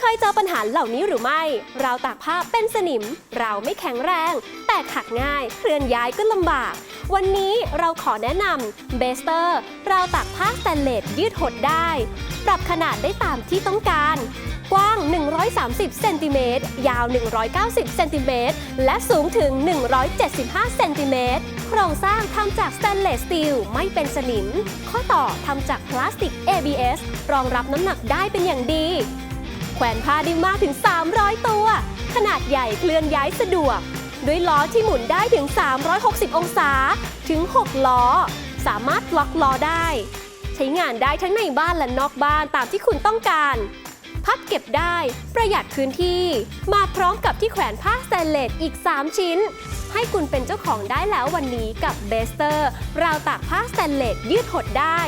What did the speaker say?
เคยเจอปัญหาเหล่านี้หรือไม่ ราวตากผ้าเป็นสนิม เราไม่แข็งแรง แตกหักง่าย เคลื่อนย้ายก็ลำบาก วันนี้เราขอแนะนำเบสเตอร์ ราวตากผ้าสแตนเลสยืดหดได้ ปรับขนาดได้ตามที่ต้องการ กว้าง 130 เซนติเมตร ยาว 190 เซนติเมตร และสูงถึง 175 เซนติเมตร โครงสร้างทำจากสแตนเลสสตีลไม่เป็นสนิม ข้อต่อทำจากพลาสติก ABS รองรับน้ำหนักได้เป็นอย่างดี แขวนผ้าได้มากถึง 300 ตัว ขนาดใหญ่เคลื่อนย้ายสะดวก ด้วยล้อที่หมุนได้ถึง 360 องศาถึง 6 ล้อ สามารถล็อกล้อได้ ใช้งานได้ทั้งในบ้านและนอกบ้านตามที่คุณต้องการ พับเก็บได้ ประหยัดพื้นที่ มาพร้อมกับที่แขวนผ้าสแตนเลสอีก 3 ชิ้น ให้คุณเป็นเจ้าของได้แล้ววันนี้กับเบสเตอร์ ราวตากผ้าสแตนเลสยืดหดได้